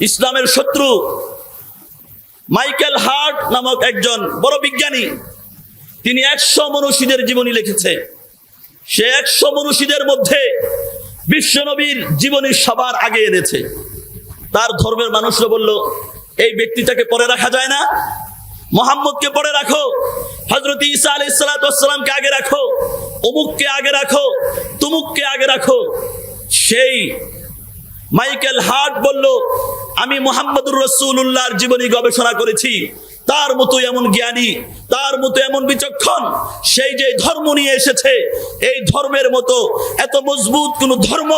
ইসলামের শত্রু Michael heart নামক একজন বড় বিজ্ঞানী, তিনি একশো মনীষীদের জীবনী লিখেছে। সে একশো মনীষীদের মধ্যে বিশ্বনবীর জীবনী সবার আগে এনেছে। তার ধর্মের মানুষরা বলল, এই ব্যক্তিটাকে পরে রাখা যায় না। মোহাম্মদকে পরে রাখো। হজরত ঈসা আলি সালাতামকে আগে রাখো। অমুককে আগে রাখো। তুমুককে আগে রাখো। সেই মাইকেল হার্ট বলল আমি মোহাম্মদুর রসুল্লাহর জীবনী গবেষণা করেছি। তার মতো এমন জ্ঞানী তার মতো এমন বিচক্ষণ, সেই যে ধর্ম নিয়ে এসেছে, এই ধর্মের মতো এত মজবুত কোন ধর্ম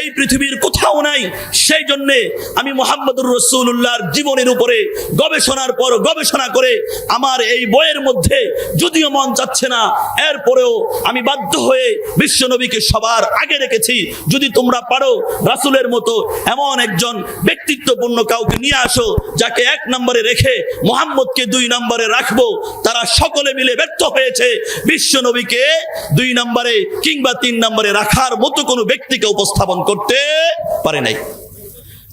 এই পৃথিবীর কোথাও নাই। সেই জন্যে আমি মোহাম্মদুর রসুল্লাহর জীবনের উপরে গবেষণার পর গবেষণা করে আমার এই বইয়ের মধ্যে যদিও মন চাচ্ছে না, এরপরেও আমি বাধ্য হয়ে বিশ্বনবীকে সবার আগে রেখেছি। যদি তোমরা পারো রাসুলের মতো এমন একজন ব্যক্তিত্বপূর্ণ কাউকে নিয়ে আসো, যাকে এক নম্বরে রেখে মোহাম্মদকে দুই নম্বরে রাখব, তারা সকলে মিলে ব্যর্থ হয়েছে। বিশ্বনবীকে দুই নম্বরে কিংবা তিন নম্বরে রাখার মতো কোনো ব্যক্তিকে উপস্থাপন করতে পারে নাই।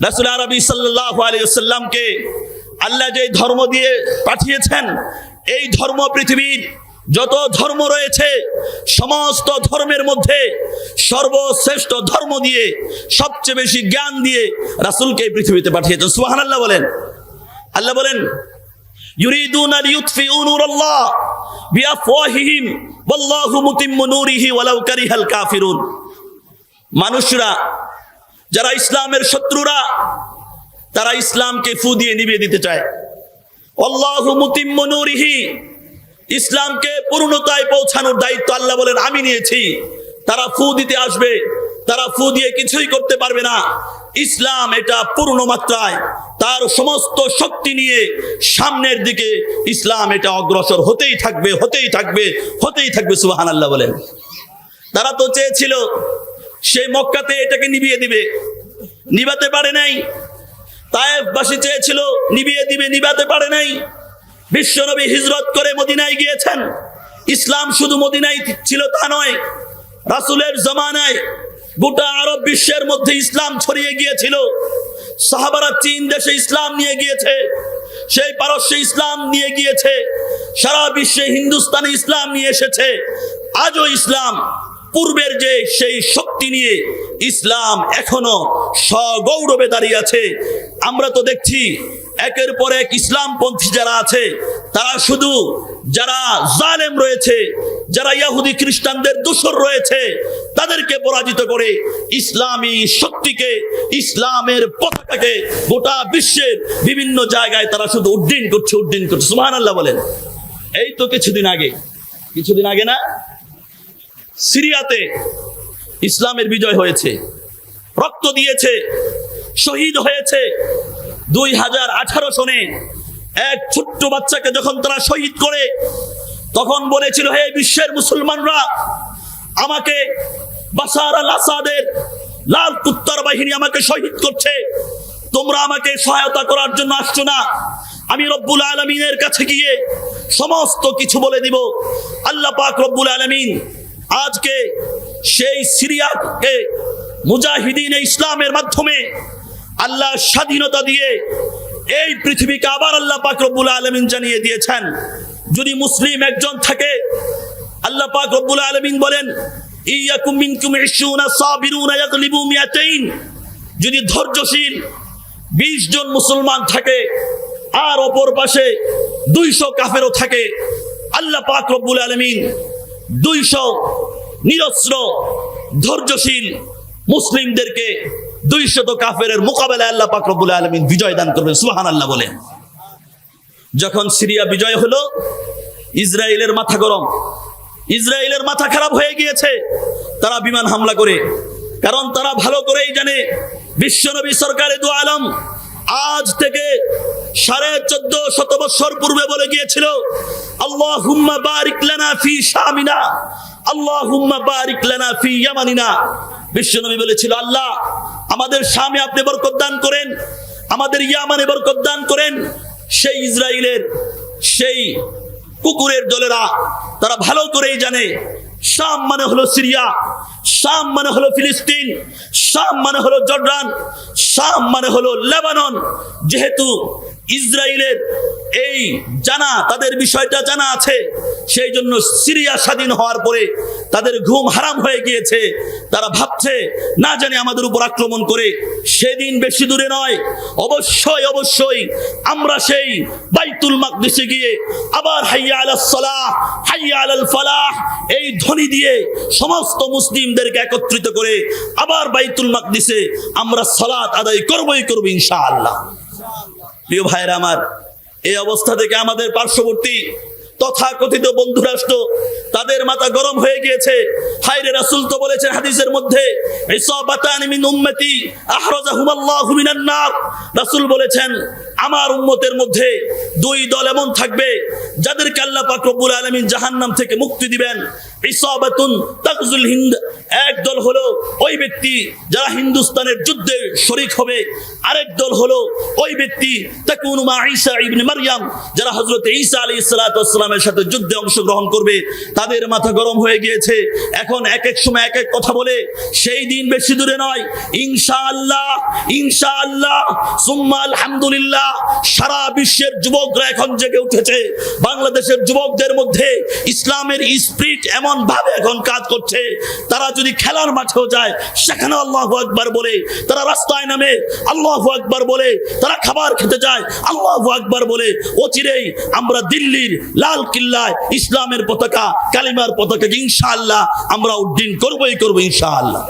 রাসুল আরবি সাল্লাহ আলিয়াল্লামকে আল্লাহ যে ধর্ম দিয়ে পাঠিয়েছেন, এই ধর্ম পৃথিবীর যত ধর্ম রয়েছে, সমস্ত ধর্মের মধ্যে সর্বশ্রেষ্ঠ ধর্ম দিয়ে, সবচেয়ে বেশি জ্ঞান দিয়ে রাসুলকে এই পৃথিবীতে পাঠিয়েছেন। সুহান আল্লাহ বলেন। আল্লাহ বলেন يريدون ليطفئوا نور الله بأفواههم والله متم نوره ولو كره الكافرون মানুষরা যারা ইসলামের শত্রুরা তারা ইসলামকে ফু দিয়ে নিভিয়ে দিতে চায় আল্লাহু মুতিম্ম নূরিহি ইসলামকে পূর্ণতায় পৌঁছানোর দায়িত্ব আল্লাহ বলেন আমি নিয়েছি তারা ফু দিতে আসবে তারা ফু দিয়ে কিছুই করতে পারবে না ইসলাম এটা পূর্ণ মাত্রায় তার সমস্ত শক্তি নিয়ে সামনের দিকে ইসলাম এটা অগ্রসর হতেই থাকবে হতেই থাকবে হতেই থাকবে সুবাহান আল্লাহ বলেন। তারা তো চেয়েছিল সেই মক্কাতে এটাকে নিভিয়ে দিবে। নিবাতে পারে নাই। তায়েববাসী চেয়েছিল নিবিয়ে দিবে, নিবাতে পারে নাই। বিশ্বনবী হিজরত করে মদিনায় গিয়েছেন। ইসলাম শুধু মদিনায় ছিল তা নয়, রাসুলের জমানায় গোটা আরব বিশ্বের মধ্যে ইসলাম ছড়িয়ে গিয়েছিল। সাহাবারা চীন দেশে ইসলাম নিয়ে গিয়েছে, সেই পারস্যে ইসলাম নিয়ে গিয়েছে, সারা বিশ্বে হিন্দুস্তানে ইসলাম নিয়ে এসেছে। আজও ইসলাম, পূর্বের যে সেই শক্তি নিয়ে ইসলাম এখনও সগৌরবে দাঁড়িয়ে আছে। আমরা তো দেখছি একের পর এক ইসলামপন্থী যারা আছে, তারা শুধু যারা জালেম রয়েছে, যারা ইয়াহুদি খ্রিস্টানদের দূষর রয়েছে তাদেরকে পরাজিত করে ইসলামী শক্তিকে, ইসলামের পতাকাকে গোটা বিশ্বের বিভিন্ন জায়গায় তারা শুধু উড্ডীন করছে উড্ডীন করছে। সুহান আল্লাহ বলেন। এই তো কিছুদিন আগে কিছুদিন আগে না? সিরিয়াতে ইসলামের বিজয় হয়েছে, রক্ত দিয়েছে, শহীদ হয়েছে। দুই হাজার আঠারো সনে এক ছোট্ট বাচ্চাকে যখন তারা শহীদ করে, তখন বলেছিল, হে বিশ্বের মুসলমানরা আমাকে বাসার আল আসাদের লাল কুত্তার বাহিনী আমাকে শহীদ করছে। তোমরা আমাকে সহায়তা করার জন্য আসছো না। আমি রব্বুল আলমিনের কাছে গিয়ে সমস্ত কিছু বলে দিব। আল্লাহ পাক রব্বুল আলমিন আজকে সেই সিরিয়াকে মুজাহিদিন ইসলামের মাধ্যমে আল্লাহ স্বাধীনতা দিয়ে এই পৃথিবীকে আবার আল্লাহ পাক রব্বুল আলমিন জানিয়ে দিয়েছেন। যদি মুসলিম একজন থাকে আল্লাহ পাক রব্বুল আলমিন বলেন, ইয়াকুম মিনকুম ইশুনা সাবিরুনা ইয়াগলিবু মিয়াতাইন। যদি ধৈর্যশীল 20 জন মুসলমান থাকে, আর অপর পাশে 200 কাফেরও থাকে, আল্লাহ পাক রব্বুল আলমিন দুইশো নিরস্ত্র, ধৈর্যশীল মুসলিমদেরকে দুইশত কাফের মোকাবেলায় আল্লাহ পাকরবুল আলমিন বিজয় দান করবেন সুহান আল্লাহ বলেন। যখন সিরিয়া বিজয় হলো, ইসরায়েলের মাথা গরম ইসরায়েলের মাথা খারাপ হয়ে গিয়েছে। তারা বিমান হামলা করে। কারণ তারা ভালো করেই জানে, বিশ্বনবী সরকারে দু আলম আজ থেকে সাড়ে চোদ্দ শত বৎসর পূর্বে বলে গিয়েছিল আল্লাহ হুম্মা বারিক লানা শামিনা আল্লাহ হুম্মা বারিক লানা ইয়ামানিনা। বিশ্বনবী বলেছিল, আল্লাহ, আমাদের স্বামী আপনি বরকত দান করেন, আমাদের ইয়ামানে বরকত দান করেন। সেই ইসরায়েলের সেই কুকুরের দলেরা, তারা ভালো করেই জানে। শাম মানে হলো সিরিয়া, শাম মানে হলো ফিলিস্তিন, শাম মানে হলো জর্ডান, শাম মানে হলো লেবানন। যেহেতু ইসরায়েলের এই জানা, তাদের বিষয়টা জানা আছে। সেই জন্য সিরিয়া স্বাধীন হওয়ার পরে তাদের ঘুম হারাম হয়ে গিয়েছে। তারা ভাবছে, না জানি আমাদের উপর আক্রমণ করে সেদিন বেশি দূরে নয়। অবশ্যই অবশ্যই আমরা সেই বাইতুল মাকদিসে গিয়ে আবার হাইয়া আলাস সালাহ, হাইয়া আলাল ফালাহ, এই ধ্বনি দিয়ে সমস্ত মুসলিমদেরকে একত্রিত করে আবার বাইতুল মাকদিসে আমরা সালাত আদায় করবই করব ইনশাআল্লাহ। প্রিয় ভাইয়েরা আমার, এই অবস্থা থেকে আমাদের পার্শ্ববর্তী তথাকথিত বন্ধু রাষ্ট্র তাদের মাথা গরম হয়ে গিয়েছে। রাসূল তো বলেছেন হাদিসের মধ্যে মিন উম্মতি আহরাজাহুমাল্লাহু মিনান নার। রাসূল বলেছেন, আমার উম্মতের মধ্যে দুই দল এমন থাকবে, যাদেরকে আল্লাহ পাক রব্বুল আলামিন জাহান্নাম থেকে মুক্তি দিবেন। ইসাবাতুন তাকজুল হিন্দ, এক দল হলো ওই ব্যক্তি যারা হিন্দুস্তানের যুদ্ধে শরিক হবে, আরেক দল হলো ওই ব্যক্তি তাকুনু মা ঈসা ইবনে মারইয়াম, যারা হযরত ঈসা আলাইহিস সালাতু সাথে যুদ্ধে অংশগ্রহণ করবে। তাদের মাথা গরম হয়ে গিয়েছে, এখন এক এক সময় এক এক কথা বলে, সেই দিন বেশি দূরে নয়। ইনশাআল্লাহ ইনশাআল্লাহ, সুম্মা আলহামদুলিল্লাহ, সারা বিশ্বের যুবকরা এখন জেগে উঠেছে। বাংলাদেশের যুবকদের মধ্যে ইসলামের স্পিরিট এমন ভাবে এখন কাজ করছে। তারা যদি খেলার মাঠেও যায়, সেখানে আল্লাহ আকবার বলে, তারা রাস্তায় নামে, আল্লাহ আকবার বলে, তারা খাবার খেতে যায়, আল্লাহ আকবার বলে অচিরেই আমরা দিল্লির লাল কিল্লায় ইসলামের পতাকা, কালিমার পতাকা, ইনশাআল্লাহ আমরা উড্ডিন করবোই করব ইনশাআল্লাহ।